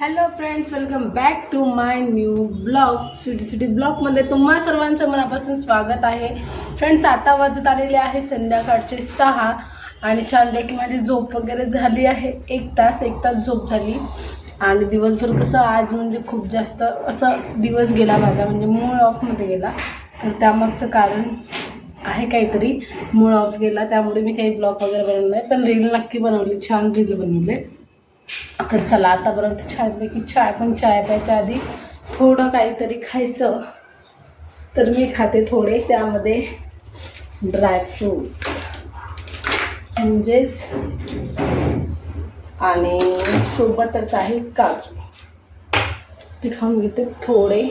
Hello friends welcome back to my new blog city city ब्लॉगमध्ये तुम्हा सर्वांचं मनापासून स्वागत आहे. फ्रेंड्स आता वाजत आलेले आहे संध्याकाळचे सहा आणि छानपैकी माझी झोप वगैरे झाली आहे. एक तास एक तास झोप झाली. आणि दिवसभर कसं आज म्हणजे खूप जास्त असं दिवस गेला माझा म्हणजे मूळ ऑफमध्ये गेला. तर त्यामागचं कारण आहे काहीतरी. मूळ ऑफ गेला त्यामुळे मी काही ब्लॉग वगैरे बनवलं नाही पण रील नक्की बनवली छान रील बनवले. तर चला आतापर्यंत छानपैकी चाय पण चाय प्यायच्या आधी थोडं काहीतरी खायचं. तर मी खाते थोडे त्यामध्ये ड्रायफ्रूट म्हणजेच आणि सोबतच आहे काजू. ते खाऊन घेते थोडे.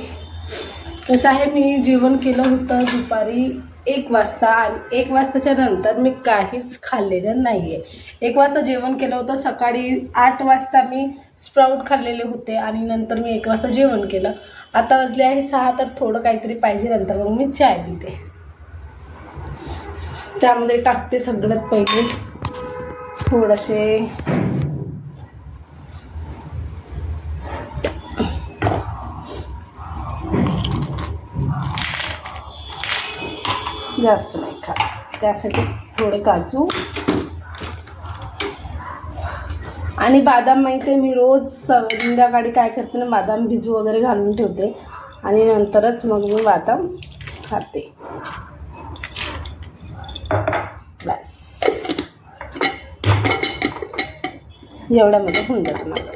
कसं आहे मी जेवण केलं होतं दुपारी एक वाजता आणि एक वाजताच्या नंतर मी काहीच खाल्लेलं नाही आहे एक वाजता जेवण केलं होतं सकाळी आठ वाजता मी स्प्राऊट खाल्लेले होते आणि नंतर मी एक वाजता जेवण केलं. आता वाजले आहे सहा तर थोडं काहीतरी पाहिजे नंतर मग मी चाय पिते. त्यामध्ये टाकते सगळ्यात पहिले थोडेसे जास्त नाही खा. त्यासाठी थोडे काजू. आणि बादाम माहिती आहे मी रोज संध्याकाळी काय करते ना बादाम भिजू वगैरे घालून ठेवते. आणि नंतरच मग मी बादाम खाते. बस. एवढ्यामध्ये होऊन जातं माझं.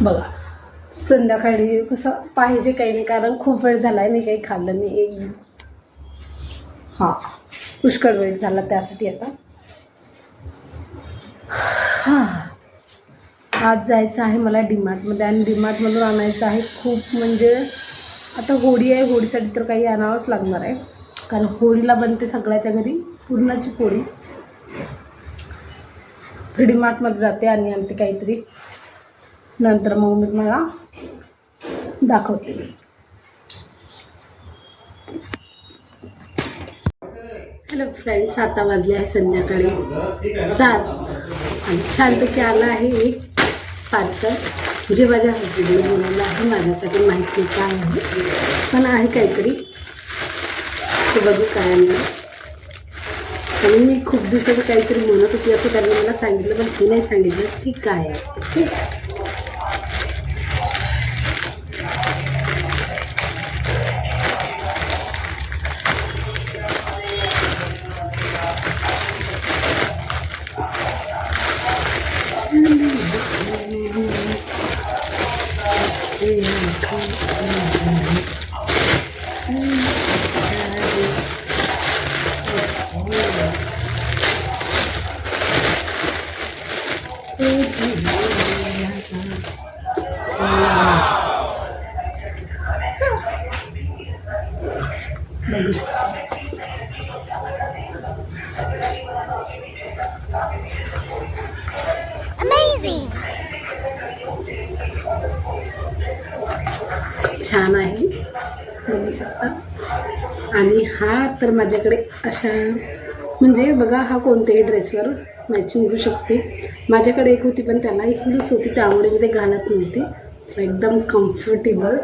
बघा. संध्याकाळी कसं पाहिजे काही नाही कारण खूप वेळ झाला आहे मी काही खाल्लं नाही एक हां पुष्कळ वेळ झाला त्यासाठी आता. हां. आज जायचं आहे मला डीमार्टमध्ये आणि डीमार्टमधून आणायचं आहे खूप म्हणजे आता होळी आहे होळीसाठी तर काही आणावंच लागणार आहे. कारण होळीला बनते सगळ्याच्या घरी पूर्णाची पोळी. डीमार्टमध्ये जाते आणि आणते काहीतरी. नंतर मग मी मला दाखवते. हॅलो फ्रेंड्स आता वाजले आहे संध्याकाळी सात. आणि छानपैकी आलं आहे एक पार्सल जे माझ्या हजबंडने बनवलं आहे माझ्यासाठी माहिती काय आहे? पण आहे काहीतरी. ते बघू काय आणि मी खूप दिवसाचं काहीतरी म्हणत होती असं त्यांनी मला सांगितलं पण ती नाही सांगितलं ती काय आहे? ठीक आहे बघू शकता छान आहे. बघू शकता. आणि हा तर माझ्याकडे अशा म्हणजे बघा हा कोणत्याही ड्रेसवर मॅचिंग होऊ शकते. माझ्याकडे एक होती पण त्याला हिल्स होती त्यामुळे मी ते घालत नव्हते. एकदम कम्फर्टेबल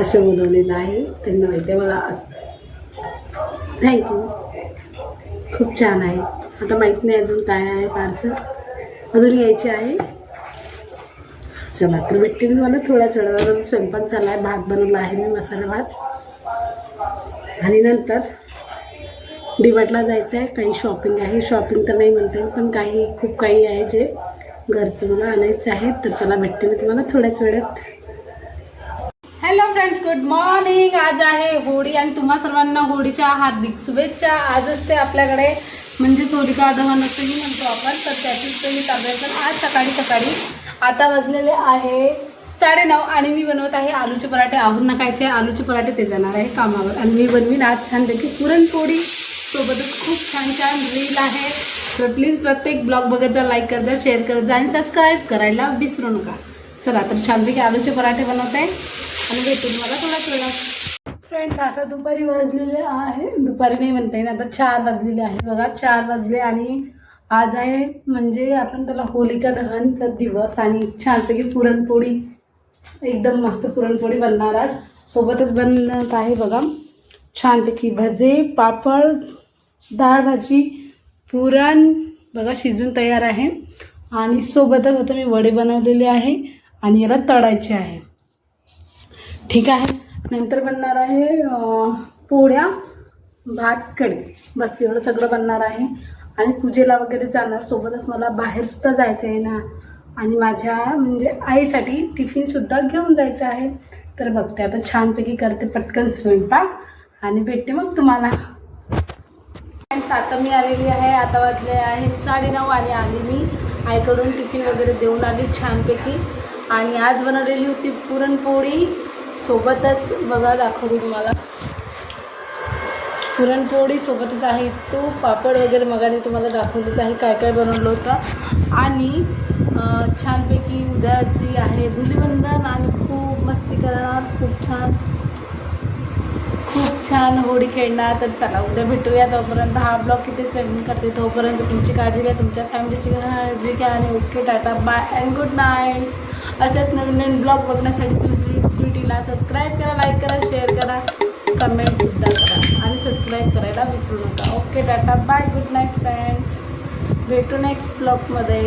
असं बनवलेलं आहे. त्यांना माहिती आहे मला थँक्यू खूप छान आहे. आता माहीत नाही अजून काय आहे पार्सल. अजून यायचे आहे. चला तर भेटते मी मला थोड्याच वेळावर स्वयंपाक झाला आहे भात बनवला आहे मी मसाला भात. आणि नंतर डिमार्टला जायचं आहे. काही शॉपिंग आहे. शॉपिंग तर नाही म्हणता येईल पण काही खूप काही आहे जे घरचं मला आणायचं आहे. तर चला भेटते मी तुम्हाला थोड्याच वेळात हॅलो फ्रेंड्स गुड मॉर्निंग आज आहे होळी आणि तुम्हा सर्वांना होळीच्या हार्दिक शुभेच्छा. आज असते आपल्याकडे म्हणजेच होलिका दहन असंही म्हणतो आपण तर त्याचीच मी चालू तर आज सकाळी सकाळी आता वाजलेले आहे साडेनऊ आणि मी बनवत आहे आलूचे पराठे. आवरून खायचे आलूचे पराठे ते जाणार आहे कामावर. आणि मी बनवीन आज छानपैकी पुरणपोळी. सोबतच खूप छान छान रील आहे. तर प्लीज प्रत्येक ब्लॉग बघत जा लाईक करत जा शेअर करत जा आणि सबस्क्राईब करायला विसरू नका. चला तर छानपैकी आलूचे पराठे बनवत. आहे आणि भेटू तुम्हाला थोडाच वेळा. फ्रेंड्स आता दुपारी वाजलेले आहे. दुपारी नाही म्हणता येईल आता चार वाजलेले आहे. बघा चार वाजले आणि आज आहे म्हणजे आपण त्याला होलिका दहनचा दिवस आणि छानपैकी पुरणपोळी एकदम मस्त पुरणपोळी बनणार आज. सोबतच बनत आहे बघा छानपैकी भजे पापड डाळ भाजी पुरण. बघा शिजून तयार आहे. आणि सोबतच आता मी वडे बनवलेले आहे आणि याला तळायचे आहे. ठीक आहे. नंतर बनणार आहे पोळ्या भात कढी. बस एवढं सगळं बनणार आहे. आणि पूजेला वगैरे जाणार. सोबतच मला बाहेरसुद्धा जायचं आहे ना. आणि माझ्या म्हणजे आईसाठी टिफिनसुद्धा घेऊन जायचं आहे. तर बघते आता छानपैकी करते पटकन स्वयंपाक. आणि भेटते मग तुम्हाला. आता मी आलेली आहे आता वाजले आहे साडेनऊ आणि आली मी. आईकडून टिफिन वगैरे देऊन आली छानपैकी. आणि आज बनवलेली होती पुरणपोळी. सोबतच बघा दाखवते तुम्हाला. पुरणपोळी सोबतच आहे. तो पापड वगैरे मगाने तुम्हाला दाखवलीच आहे काय काय बनवलं होतं. आणि छानपैकी छानपैकी उद्याची आहे धुलीवंदन आणि खूप मस्ती करणार खूप छान खूप छान होळी खेळणार. तर चला उद्या भेटूया तोपर्यंत. हा ब्लॉग किती सेंड करते तोपर्यंत तुमची काळजी घ्या तुमच्या फॅमिलीची काळजी घ्या. आणि okay tata bye and good night. अशाच नवीन नवीन ब्लॉग बघण्यासाठी स्वीट स्वीटीला सबस्क्राईब करा लाईक करा शेअर करा कमेंटसुद्धा करा. आणि सबस्क्राईब करायला विसरू नका. Okay tata. Bye good night friends भेटू नेक्स्ट ब्लॉगमध्ये